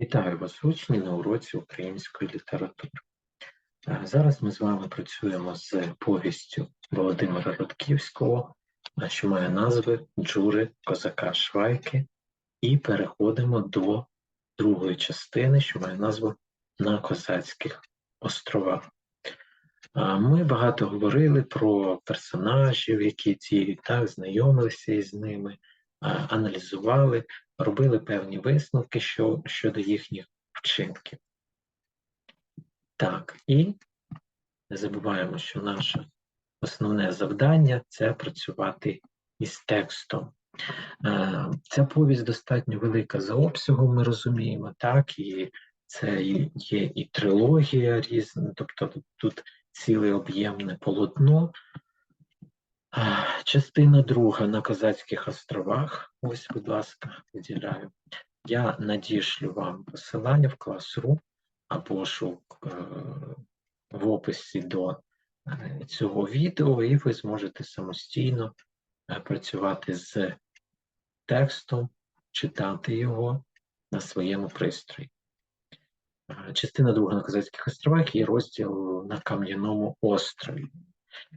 Вітаю вас, учні, на уроці української літератури. Е, Зараз ми з вами працюємо з повістю Володимира Рудківського, що має назви Джури Козака Швайки, і переходимо до другої частини, що має назву На Козацьких островах. Е, Ми багато говорили про персонажів, які діють, так, знайомилися із ними, аналізували, робили певні висновки що, щодо їхніх вчинків. Так, і не забуваємо, що наше основне завдання це працювати із текстом. Е, Ця повість достатньо велика за обсягом, ми розуміємо, так, і це є і трилогія різна, тобто тут- ціле об'ємне полотно. Частина друга на Козацьких островах. Ось, будь ласка, виділяю. Я надішлю вам посилання в класру або ж е, в описі до е, цього відео, і ви зможете самостійно е, працювати з текстом, читати його на своєму пристрої. Частина друга на Козацьких островах і розділ на Кам'яному острові.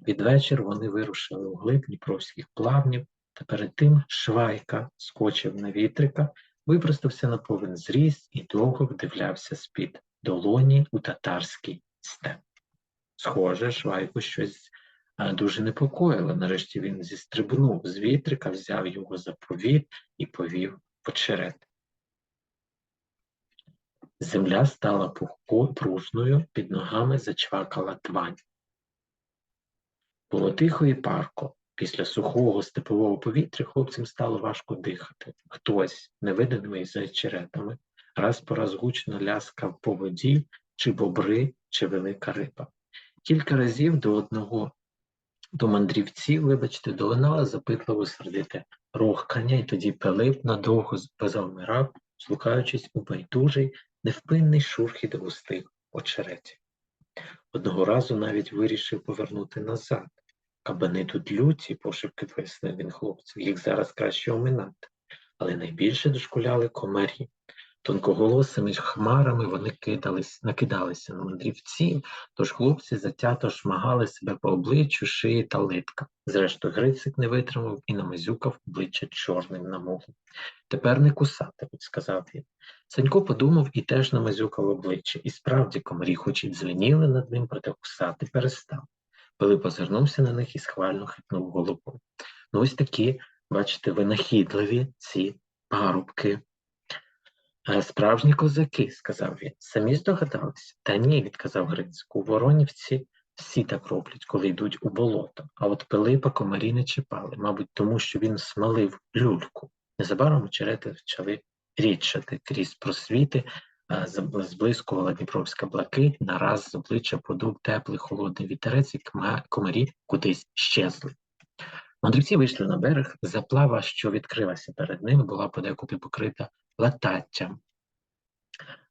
Під вечір вони вирушили у глиб Дніпровських плавнів, та перед тим Швайка скочив на вітрика, випростався на повен зріст і довго вдивлявся з-під долоні у татарський степ. Схоже, Швайку щось а, дуже непокоїло. Нарешті він зістрибнув з вітрика, взяв його за повід і повів по черед. Земля стала пухко пружною, під ногами зачвакала твань. Було тихо і парко. Після сухого степового повітря хлопцям стало важко дихати. Хтось, невидимий за черетами, раз по раз гучно ляскав по воді, чи бобри, чи велика риба. Кілька разів до одного до мандрівців, вибачте, долинало запитливо сердите рохкання, і тоді Пилип надовго позавмирав, слухаючись у байдужий, невпинний шурхіт густих очеретів. Одного разу навіть вирішив повернути назад. Кабани тут люті, пошепки пояснив він хлопцю, їх зараз краще оминати. Але найбільше дошкуляли комарі. Тонкоголосими хмарами вони кидались, накидалися на мандрівців, тож хлопці затято шмагали себе по обличчю, шиї та литкам. Зрештою, Грицик не витримав і намазюкав обличчя чорним намогом. Тепер не кусатимуть, сказав він. Санько подумав і теж намазюкав обличчя. І справді комарі хоч і дзвеніли над ним, проте кусати перестав. Пилип озирнувся на них і схвально хитнув головою. Ну, ось такі, бачите, винахідливі ці парубки. «Е, Справжні козаки, сказав він. Самі здогадалися. Та ні, відказав Грицько. У Воронівці всі так роблять, коли йдуть у болото. А от Пилипа комарі не чіпали, мабуть, тому що він смалив люльку. Незабаром очерети почали рідшати крізь просвіти, а, зблискувала Дніпровська блакить, нараз з обличчя подув теплий холодний вітерець, і комарі кудись щезли. Мандрівці вийшли на берег, заплава, що відкрилася перед ними, була подекуди покрита лататтям.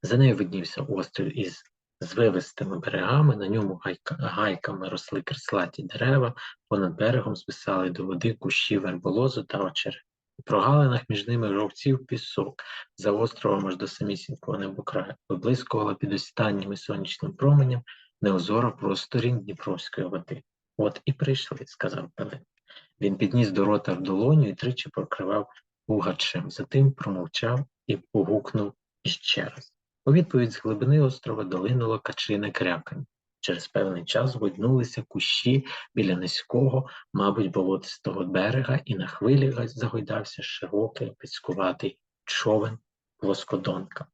За нею виднівся острів із звивистими берегами, на ньому гайка, гайками росли креслаті дерева, понад берегом звисали до води кущі верболозу та очери. У прогалинах між ними жовців пісок, за островом аж до самісінького небокраю, виблискувала під останнім сонячним променем неозора просторінь Дніпровської води. От і прийшли, сказав Пилип. Він підніс до рота в долоню і тричі прокривав пугачем, затим промовчав і погукнув іще раз. У відповідь з глибини острова долинуло качине крякання. Через певний час виднулися кущі біля низького, мабуть, болотистого берега, і на хвилі загойдався широкий піскуватий човен плоскодонка.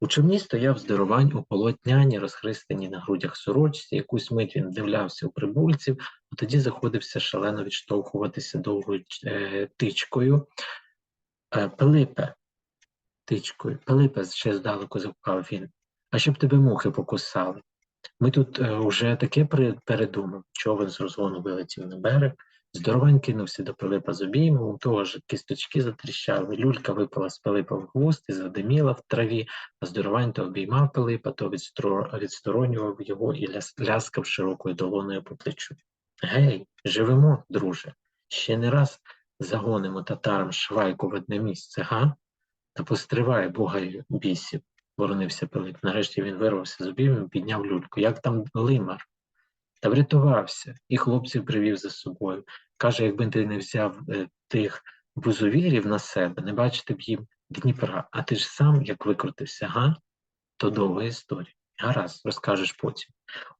У човні стояв здоровань у полотняні, розхристані на грудях сорочці. Якусь мить він вдивлявся у прибульців, а тоді заходився шалено відштовхуватися довгою е, тичкою. Е, Пилипе, тичкою, Пилипе, ще здалеку запхав він. А щоб тебе мухи покусали. Ми тут е, уже таке передумав. Човен з розгону вилетів на берег. Здоровань кинувся до Пилипа з обіймом, у того ж кісточки затріщали, люлька випала з Пилипа в густ і задиміла в траві, а здоровань то обіймав Пилипа, то відсторонював його і ляскав широкою долоною по плечу. Гей, живемо, друже, ще не раз загонимо татарам швайку в одне місце, га? Та постривай, бога бісів. Воронився Пилип. Нарешті він вирвався з і підняв люльку. Як там лимар? Та врятувався, і хлопців привів за собою. Каже, якби ти не взяв е, тих бузовірів на себе, не бачити б їм Дніпра. А ти ж сам як викрутився, га? То довга історія. Гаразд, розкажеш потім.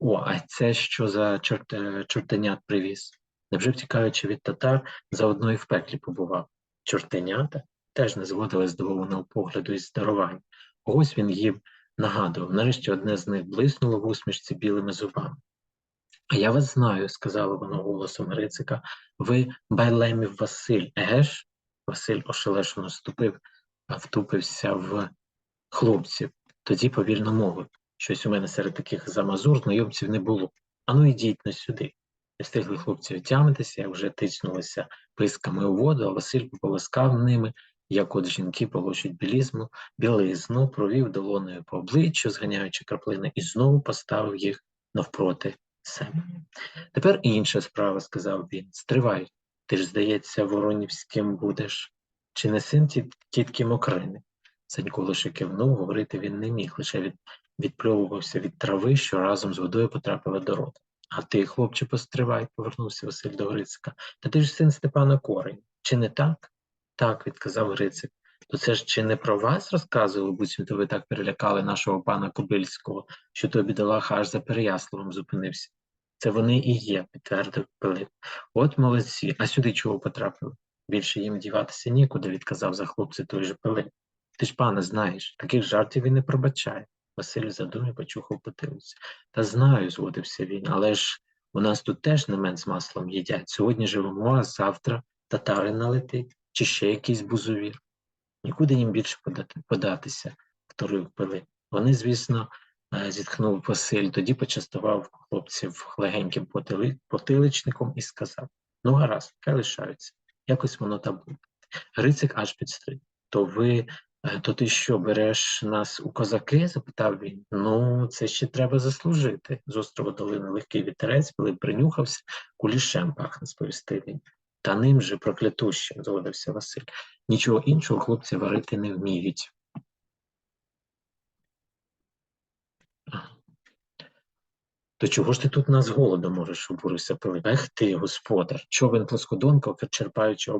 О, а це що за чорт, е, чортенят привіз? Невже втікаючи від татар, заодно і в пеклі побував? Чортенята теж не зводили здивованого погляду із здарувань. Ось він їм нагадував. Нарешті одне з них блиснуло в усмішці білими зубами. А я вас знаю, сказала вона голосом Грицика. Ви Байлемів Василь, еге ж? Василь ошелешено ступив, а втупився в хлопців. Тоді повільно мовив. Щось у мене серед таких замазур знайомців не було. Ану, йдіть на сюди. Не встигли хлопці отямитися, вже тиснулися писками у воду, а Василь пополоскав ними, як от жінки полощуть білізму, білизну, провів долоною по обличчю, зганяючи краплини, і знову поставив їх навпроти себе. Тепер інша справа, сказав він. Стривай, ти ж, здається, воронівським будеш. Чи не син тітки Мокрини? Санько лише кивнув, говорити він не міг, лише від, відпльовувався від трави, що разом з водою потрапила до рота. А ти, хлопче, постривай, повернувся Василь до Грицика. Та ти ж син Степана Корень. Чи не так? Так, відказав Грицик. То це ж чи не про вас розказували, буцімто ви так перелякали нашого пана Кобильського, що той бідолаха аж за Переяславом зупинився. Це вони і є, підтвердив Пилип. От молодці, а сюди чого потрапили? Більше їм діватися нікуди, відказав за хлопця той же Пилип. Ти ж, пане, знаєш, таких жартів він не пробачає. Василь задумі почухав потилицю. Та знаю, згодився він, але ж у нас тут теж не мен з маслом їдять. Сьогодні живемо, а завтра татари налетить, чи ще якийсь бузовір. Нікуди їм більше подати, податися, вторив Пилип. Вони, звісно, е, зітхнув Василь, тоді почастував хлопців легеньким потили, потиличником і сказав: Ну, гаразд, хай лишаються. Якось воно там буде. Грицик аж підстриг. То ви, е, то ти що, береш нас у козаки? запитав він. Ну, це ще треба заслужити. З острова долини легкий вітерець, Пилип принюхався, кулішем пахне, сповістив він. Та ним же проклятущим, згодився Василь. Нічого іншого хлопці варити не вміють. То чого ж ти тут нас голодом можеш, обурився Пилип? Ех ти, господар. Човен плоскодонка, черпаючи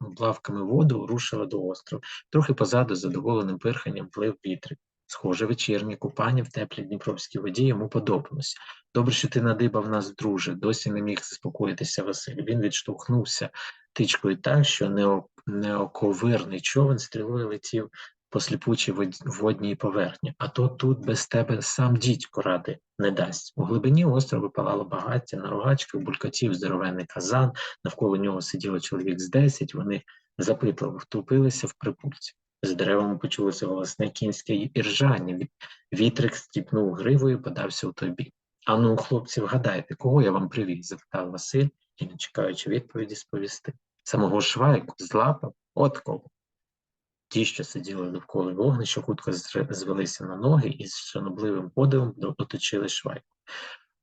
облавками воду, рушила до острова. Трохи позаду, задоволеним пирханням, плив вітрик. Схоже, вечірнє купання в теплій дніпровській воді йому подобалось. Добре, що ти надибав нас, друже. Досі не міг заспокоїтися Василь. Він відштовхнувся тичкою так, що неоковирний човен стрілою летів по сліпучій водній поверхні, а то тут без тебе сам дідько ради не дасть. У глибині острова палало багаття, на рогачках булькотів здоровенний казан, навколо нього сиділо чоловік з десять, вони запитливо втупилися в припульці. З деревами почулося голосне кінське іржання. Ві- Вітрик стіпнув гривою, подався у той бік. Ану, хлопці, вгадайте, кого я вам привіз? запитав Василь і, не чекаючи відповіді, сповісти. Самого швайку злапав? От кого. Ті, що сиділи довкола вогнища, хутко звелися на ноги і з шанобливим подивом оточили швайку.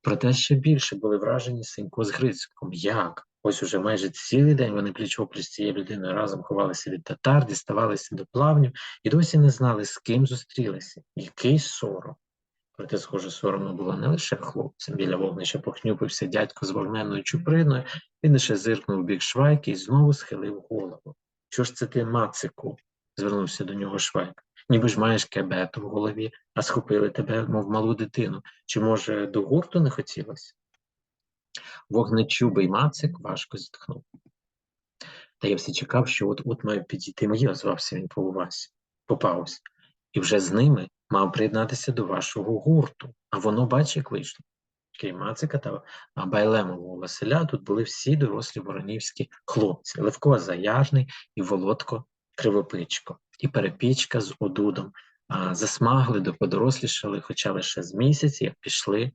Проте ще більше були вражені Сенько з Грицьком. Як? Ось уже майже цілий день вони пліч-опліч з цією людиною разом ховалися від татар, діставалися до плавню і досі не знали, з ким зустрілися. Який сором. Проте, схоже, соромно було не лише хлопцям. Біля вогнища похнюпився дядько з вогненною чуприною, він лише зиркнув у бік швайки і знову схилив голову. Що ж це ти, мацику? звернувся до нього Швайк. Ніби ж маєш кебету в голові, а схопили тебе, мов малу дитину. Чи, може, до гурту не хотілося? Вогнечубий мацик важко зітхнув. Та я все чекав, що от от має підійти мої, озвався він по увазі, попався. І вже з ними мав приєднатися до вашого гурту. А воно, бач, як вийшло. Крім Мацика та Байлемового Василя, тут були всі дорослі воронівські хлопці: Левко Заяжний і Володко Кривопичко, і Перепічка з Одудом. А, засмагли, до подорослішали, хоча лише з місяць, як пішли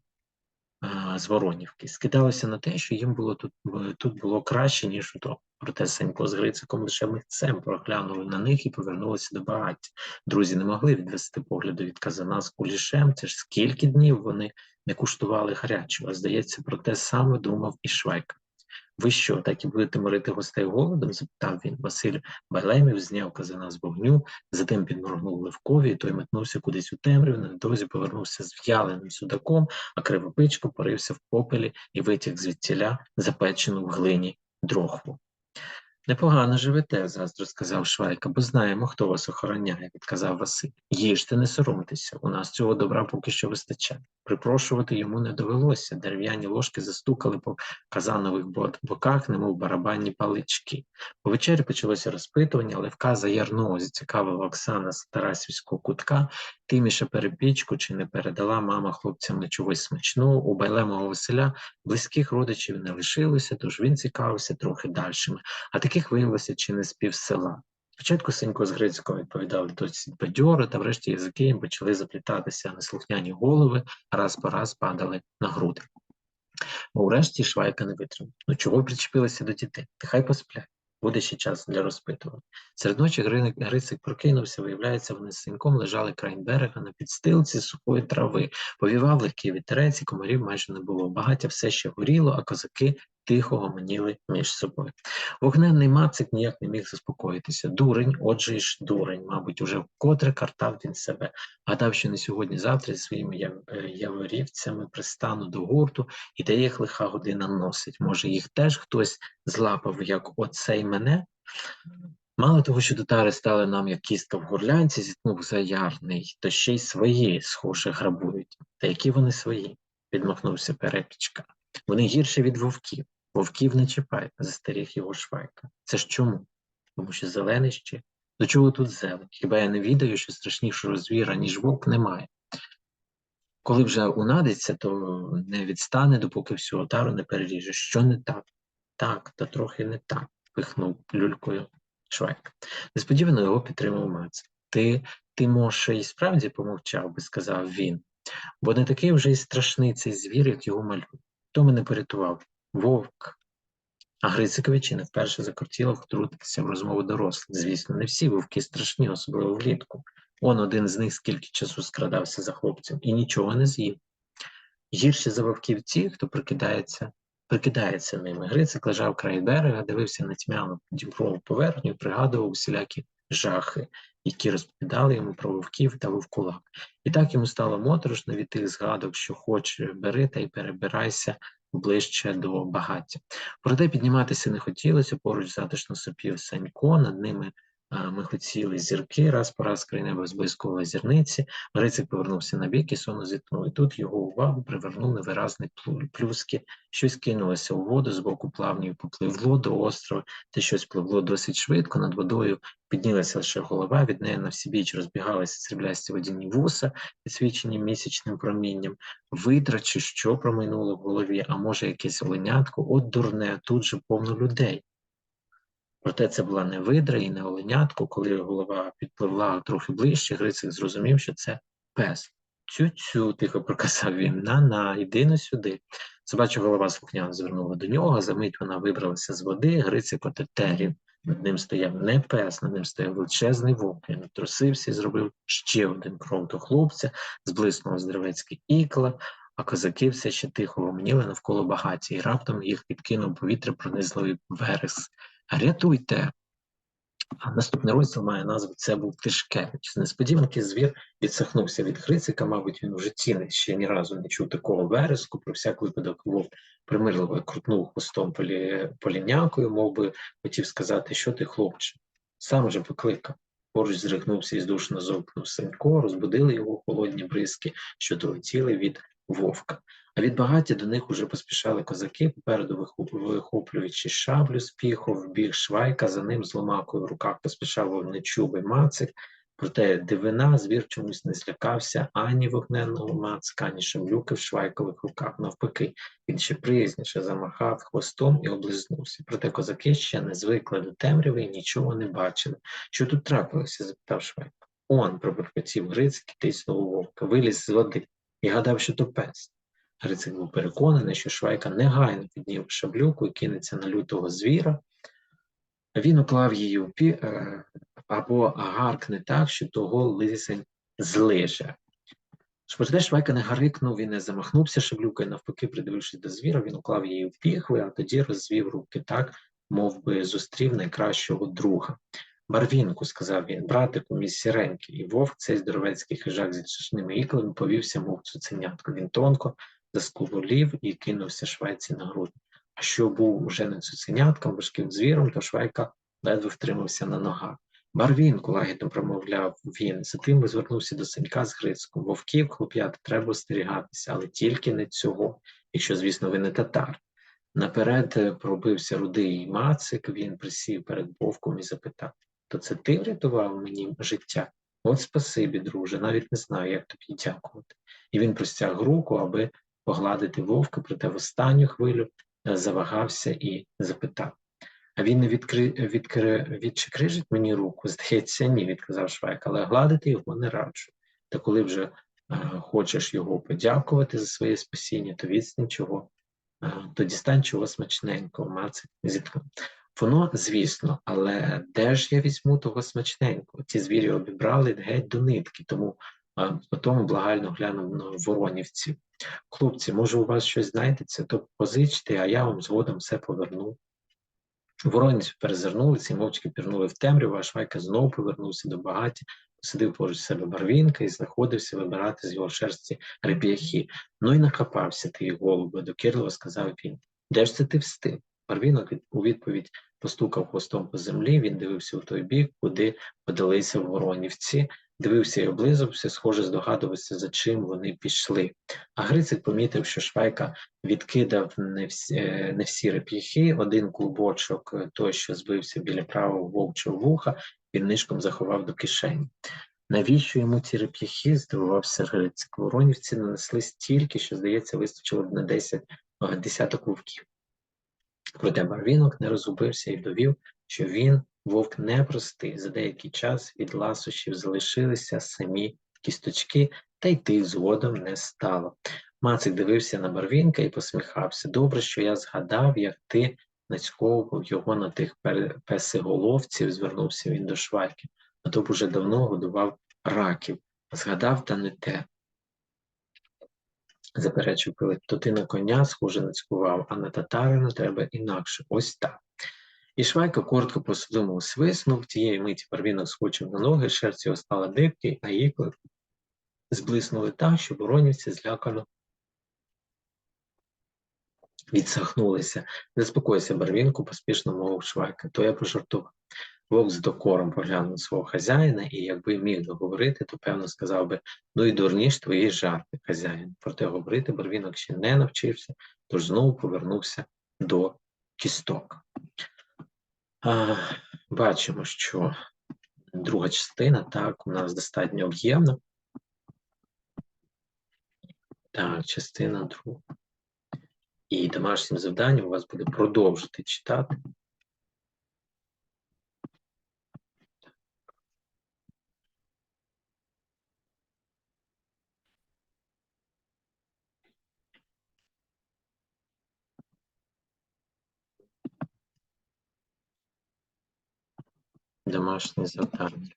з Воронівки. Скидалося на те, що їм було тут, тут було краще, ніж у удома. Проте Сенько з Грициком лише митцем проглянули на них і повернулися до багаття. Друзі не могли відвести погляду від казана з кулішем. Це ж скільки днів вони не куштували гарячого. Здається, про те саме думав і Швайка. Ви що, так і будете морити гостей голодом? запитав він. Василь Байлемів зняв казана з вогню, затим підморгнув Левкові, і той метнувся кудись у темряву, недовзі повернувся з в'яленим судаком, а кривопичко порився в попелі і витяг звідтіля запечену в глині дрохву. Непогано живете, заздро сказав Швайка, бо знаємо, хто вас охороняє, відказав Василь. Їжте, не соромтеся, у нас цього добра поки що вистачає. Припрошувати йому не довелося. Дерев'яні ложки застукали по казанових боках, немов барабанні палички. По вечері почалося розпитування, але вказа ярного зацікавила Оксана з Тарасівського кутка, тиміше перепічку чи не передала мама хлопцям на чогось смачного, у байлемого Василя близьких родичів не лишилося, тож він цікавився трохи дальшими. А таких виявилося чи не з пів села. Спочатку Сенько з Грицького відповідали досить бадьоро, та врешті язики їм почали заплітатися неслухняні голови, раз по раз падали на груди. Бо врешті Швайка не витримав. Ну чого причепилися до дітей? Нехай посплять. Буде ще час для розпитування. Серед ночі Грицик прокинувся, виявляється, вони з синьком лежали край берега на підстилці сухої трави. Повівав легкий вітерець, і комарів майже не було. Багаття все ще горіло, а козаки тихо гомоніли між собою. Вогненний мацик ніяк не міг заспокоїтися. Дурень, отже ж дурень, мабуть, уже вкотре картав він себе. Гадав, що не сьогодні-завтра зі своїми е, яворівцями пристану до гурту і де їх лиха година носить. Може, їх теж хтось злапав, як оцей мене? Мало того, що татари стали нам, як кістка в горлянці, зіткнув заярний, то ще й свої, схоже, грабують. Та які вони свої? підмахнувся перепічка. Вони гірше від вовків. Вовків не чіпай, застеріг його швайка. Це ж чому? Тому що зелений ще. До чого тут зелень? Хіба я не відаю, що страшнішого звіра, ніж вовк, немає? Коли вже унадиться, то не відстане, допоки всю отару не переріже. Що не так? Так, та трохи не так, пихнув люлькою Швайка. Несподівано його підтримав Мац. Ти, ти, може, і справді помовчав би, сказав він, бо не такий вже й страшний цей звір, як його малюють. Хто мене порятував? Вовк. А Грициковичі не вперше закортіло втрутитися в розмову дорослих. Звісно, не всі вовки страшні, особливо влітку. Он один з них скільки часу скрадався за хлопцем і нічого не з'їв. Гірше за вовків ті, хто прикидається прикидається ними. Грицик лежав край берега, дивився на тьмяну діброву поверхню і пригадував усілякі жахи, які розповідали йому про вовків та вовкулак. І так йому стало моторошно від тих згадок, що хоч бери та й перебирайся ближче до багаття. Проте підніматися не хотілося, поруч затишно сопів Санько, над ними ми хотіли зірки, раз по раз край неба зблискували зірниці. Грицик повернувся на бік і сонно зіткнув. І тут його увагу привернув невиразний плюски. Щось кинулося у воду, з боку плавнів попливло до острова, те щось пливло досить швидко. Над водою піднялася лише голова, від неї на всі біч розбігалися сріблясті водяні вуса, підсвічені місячним промінням. Видра чи що промайнуло в голові, а може, якесь оленятко, от дурне, тут же повно людей. Проте це була не видра і не оленятко. Коли голова підпливла трохи ближче, Грицик зрозумів, що це пес. Цю-цю, тихо проказав він. На-на, йди на сюди. Собача голова слухняно звернула до нього, за мить вона вибралася з води, Грицик отетерів. Над ним стояв не пес, над ним стояв величезний вовк. Він трусився і зробив ще один крок до хлопця, зблиснуло здравецьке ікла, а козаки все ще тихо гомоніли навколо багаті, і раптом їх підкинув повітря пронизливий верес. Рятуйте! А наступний розділ має назву Це був Тишкевич. З несподіванки звір відсахнувся від Хрицика, мабуть, він уже цілий ще ні разу не чув такого вереску. Про всяк випадок вовк примирливо крутнув хвостом полі... полінякою, мов би хотів сказати, що ти, хлопче, сам же покликав. Поруч зригнувся і здушно зовкнув Сенько, розбудили його холодні бризки, що долетіли від вовка. А від багаття до них уже поспішали козаки, попереду вихоплюючи шаблю з піху, вбіг швайка, за ним з ломакою в руках поспішав вогнечубий мацик. Проте дивина звір чомусь не злякався ані вогненного мацка, ані шаблюки в швайкових руках. Навпаки, він ще приязніше замахав хвостом і облизнувся. Проте козаки ще не звикли до темряви і нічого не бачили. Що тут трапилося? запитав Швайко. Он, пробуркотів Грицик і тиснув вовка, виліз з води і гадав, що то пес. Грицик був переконаний, що Швайка негайно підняв шаблюку і кинеться на лютого звіра. Він уклав її у пі е, або гаркне так, що того лисень злиже. Проте Швайка не гарикнув і не замахнувся шаблюкою, навпаки, придивившись до звіра, він уклав її в піхви, а тоді розвів руки так, мов би зустрів найкращого друга. Барвінку, сказав він, братику, мій сіренький, і вовк, цей здоровецький хижак зі чешними іклами, повівся, мов цуценятко. Він тонко заскулолів і кинувся швайці на груди. А що був уже не цуценятком, важким звіром, то швайка ледве втримався на ногах. Барвінку, лагідно промовляв він, затим звернувся до синька з Грицьком. Вовків, хлоп'ята, треба остерігатися, але тільки не цього, якщо, звісно, ви не татар. Наперед е, пробився рудий мацик, він присів перед вовком і запитав То це ти врятував мені життя? От спасибі, друже, навіть не знаю, як тобі дякувати. І він простяг руку, аби погладити вовка, проте в останню хвилю е, завагався і запитав. А він не відкри... відкри... відчекрижить мені руку? Здається, ні, відказав Швайк, але гладити його не раджу. Та коли вже е, хочеш його подякувати за своє спасіння, то відстань чого, е, то дістань чого смачненького, мацик зітхнув. Воно, звісно, але де ж я візьму того смачненького? Ті звірі обібрали геть до нитки, тому потім благально глянув на воронівців. Хлопці, може, у вас щось знайдеться, то позичте, а я вам згодом все поверну. Воронці перезирнулися і мовчки пірнули в темряву, а Швайка знову повернувся до багаті, посадив поруч себе барвінка і знаходився вибирати з його шерсті реп'яхи. Ну і накопався ти, голубе, докірливо сказав він. Де ж це ти встиг? Барвінок у відповідь постукав хвостом по землі, він дивився у той бік, куди подалися воронівці, дивився і облизався, схоже, здогадувався, за чим вони пішли. А Грицик помітив, що Швайка відкидав не всі, е, не всі реп'яхи, один клубочок, е, той, що збився біля правого вовчого вуха, він нишком заховав до кишені. Навіщо йому ці реп'яхи? здивувався Грицик. Воронівці нанесли стільки, що, здається, вистачило б на 10 е, десяток вовків. Проте барвінок не розгубився і довів, що він вовк непростий. За деякий час від ласощів залишилися самі кісточки, та й тих згодом не стало. Мацик дивився на барвінка і посміхався. Добре, що я згадав, як ти нацьковував його на тих песиголовців, звернувся він до швайки, а то б уже давно годував раків. Згадав, та не те. Заперечив Пилип, то ти на коня схоже нацькував, а на татарина треба інакше. Ось так. І Швайка коротко по-судому свиснув, тієї миті барвінок скочив на ноги, шерсть його стала дибки, а ікли зблиснули так, що боронівці злякано відсахнулися. Заспокойся, барвінку, поспішно мовив Швайка, то я пожартував. Вовк з докором поглянув свого хазяїна і, якби міг договорити, то певно сказав би ну і дурніш твої жарти, хазяїн. Проте говорити барвінок ще не навчився, тож знову повернувся до кісток. Бачимо, що друга частина так у нас достатньо об'ємна. Так, частина друга. І домашнім завданням у вас буде продовжити читати. Домашнє завдання.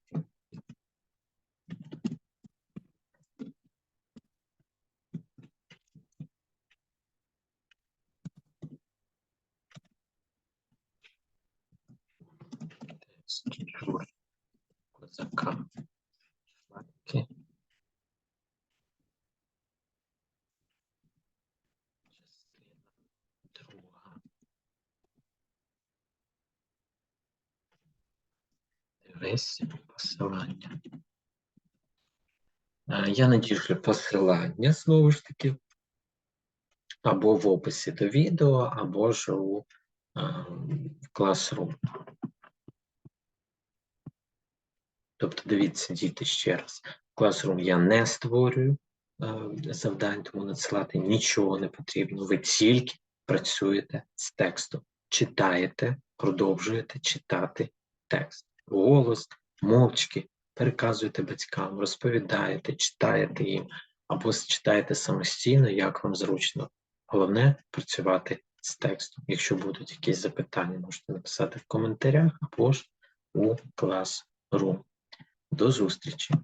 Скільки козака. Фланки. Частина друга. Дивись посилання. Е, Я надішлю посилання знову ж таки, або в описі до відео, або ж у е, Classroom. Тобто, дивіться, діти ще раз. В Classroom я не створюю е, завдань, тому надсилати нічого не потрібно. Ви тільки працюєте з текстом, читаєте, продовжуєте читати текст. Голос, мовчки, переказуєте батькам, розповідаєте, читаєте їм, або читаєте самостійно, як вам зручно. Головне працювати з текстом. Якщо будуть якісь запитання, можете написати в коментарях або ж у Classroom. До зустрічі!